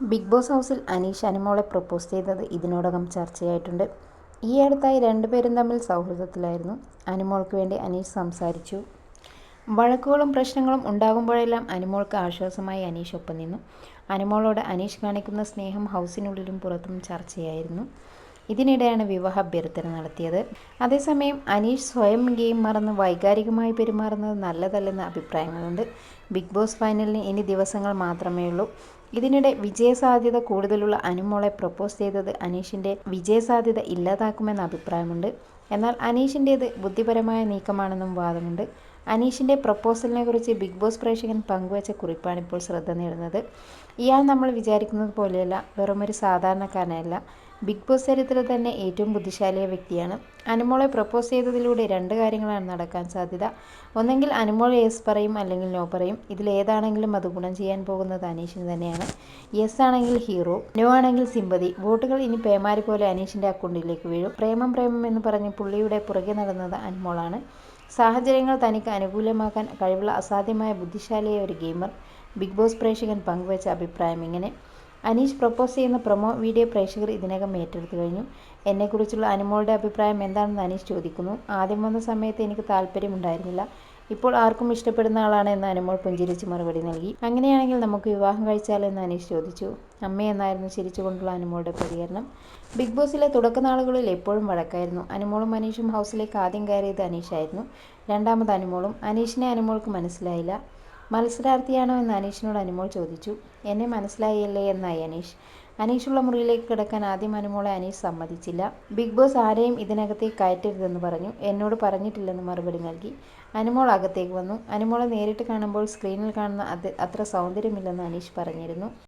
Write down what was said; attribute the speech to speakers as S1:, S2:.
S1: Big boss ഹൗസിൽ അനീഷ് അനുമോളെ propose ചെയ്തത് ഇതിനോടകം ചർച്ചയായിട്ടുണ്ട്. ഈ അടുത്തായി രണ്ടുപേരും തമ്മിൽ സൗഹൃദത്തിലായിരുന്നു. അനുമോൾക്ക് വേണ്ടി അനീഷ് സംസാരിച്ചു. വഴക്കുകളും പ്രശ്നങ്ങളും ഉണ്ടാകുമ്പോഴെല്ലാം അനുമോൾക്ക് ആശ്വാസമായി അനീഷ് ഒപ്പം നിന്നു. അനുമോളോട് അനീഷ് കാണിക്കുന്ന സ്നേഹം ഹൗസിനുള്ളിലും പുറത്തും ചർച്ചയായിരുന്നു. ഇതിനിടെയാണ് വിവാഹ അഭ്യർത്ഥന നടത്തിയത്. അതേസമയം അനീഷ് സ്വയം ഗെയിം മറന്ന് വൈകാരികമായി പെരുമാറുന്നത് നല്ലതല്ലെന്ന അഭിപ്രായങ്ങളുണ്ട്. ബിഗ് ബോസ് ഫൈനലിന് ഇനി ദിവസങ്ങൾ മാത്രമേ ഉള്ളൂ ഇതിനിടെ വിജയസാധ്യത കൂടുതലുള്ള അനുമോളെ പ്രപ്പോസ് ചെയ്തത് അനീഷിന്റെ വിജയസാധ്യത ഇല്ലാതാക്കുമെന്ന അഭിപ്രായമുണ്ട്. എന്നാൽ അനീഷിന്റേത് ബുദ്ധിപരമായ നീക്കമാണെന്നും വാദമുണ്ട്. അനീഷിന്റെ പ്രപ്പോസലിനെ കുറിച്ച് ബിഗ് ബോസ് പ്രേക്ഷകൻ പങ്കുവച്ച കുറിപ്പാണ് ഇപ്പോൾ ശ്രദ്ധ നേടുന്നത്. ഇയാൾ നമ്മൾ വിചാരിക്കുന്നത് പോലെയല്ല വെറുമൊരു സാധാരണക്കാരനല്ല ബിഗ് ബോസ് ചരിത്രത്തിൽ തന്നെ ഏറ്റവും ബുദ്ധിശാലിയ വ്യക്തിയാണ്. അനുമോളെ പ്രപ്പോസ് ചെയ്തതിലൂടെ രണ്ട് കാര്യങ്ങളാണ് നടക്കാൻ സാധ്യത. ഒന്നെങ്കിൽ അനുമോൾ യെസ് പറയും അല്ലെങ്കിൽ നോ പറയും. ഇതിലേതാണെങ്കിലും അത് ഗുണം ചെയ്യാൻ പോകുന്നത് അനീഷിന് തന്നെയാണ്. യെസ് ആണെങ്കിൽ ഹീറോ നോ ആണെങ്കിൽ സിമ്പതി വോട്ടുകൾ ഇനി പേമാരി പോലെ അനീഷിന്റെ അക്കൗണ്ടിലേക്ക് വീഴും. പ്രേമം പ്രേമം എന്ന് പറഞ്ഞ് പുള്ളിയുടെ പുറകെ നടന്നത് അനുമോളാണ്. സാഹചര്യങ്ങൾ തനിക്ക് അനുകൂലമാക്കാൻ കഴിവുള്ള അസാധ്യമായ ബുദ്ധിശാലിയായ ഒരു ഗെയിമർ ബിഗ് ബോസ് പ്രേക്ഷകൻ പങ്കുവച്ച അഭിപ്രായം ഇങ്ങനെ. അനീഷ് പ്രപ്പോസ് ചെയ്യുന്ന പ്രൊമോ വീഡിയോ പ്രേക്ഷകർ ഇതിനകം ഏറ്റെടുത്തു കഴിഞ്ഞു. എന്നെക്കുറിച്ചുള്ള അനുമോളുടെ അഭിപ്രായം എന്താണെന്ന് അനീഷ് ചോദിക്കുന്നു. ആദ്യം വന്ന സമയത്ത് എനിക്ക് താല്പര്യമുണ്ടായിരുന്നില്ല. ഇപ്പോൾ ആർക്കും ഇഷ്ടപ്പെടുന്ന ആളാണ് എന്ന് അനുമോൾ പുഞ്ചിരിച്ച് മറുപടി നൽകി. അങ്ങനെയാണെങ്കിൽ നമുക്ക് വിവാഹം കഴിച്ചാലോ എന്ന് അനീഷ് ചോദിച്ചു. അമ്മയെന്നായിരുന്നു ചിരിച്ചുകൊണ്ടുള്ള അനുമോളുടെ പ്രതികരണം. ബിഗ് ബോസിലെ തുടക്കനാളുകളിൽ എപ്പോഴും വഴക്കായിരുന്നു. അനുമോളും അനീഷും ഹൗസിലേക്ക് ആദ്യം കയറിയത് അനീഷായിരുന്നു. രണ്ടാമത് അനുമോളും. അനീഷിനെ അനുമോൾക്ക് മനസ്സിലായില്ല. മത്സരാർത്ഥിയാണോ എന്ന് അനീഷിനോട് അനുമോൾ ചോദിച്ചു. എന്നെ മനസ്സിലായില്ലേ? എന്നായി അനീഷ്. അനീഷുള്ള മുറിയിലേക്ക് കിടക്കാൻ ആദ്യം അനുമോളെ അനീഷ് സമ്മതിച്ചില്ല. ബിഗ് ബോസ് ആരെയും ഇതിനകത്തേക്ക് കയറ്റരുതെന്ന് പറഞ്ഞു. എന്നോട് പറഞ്ഞിട്ടില്ലെന്ന് മറുപടി നൽകി. അനുമോൾ അകത്തേക്ക് വന്നു. അനുമോളെ നേരിട്ട് കാണുമ്പോൾ സ്ക്രീനിൽ കാണുന്ന അത്ര സൗന്ദര്യമില്ലെന്ന് അനീഷ് പറഞ്ഞിരുന്നു.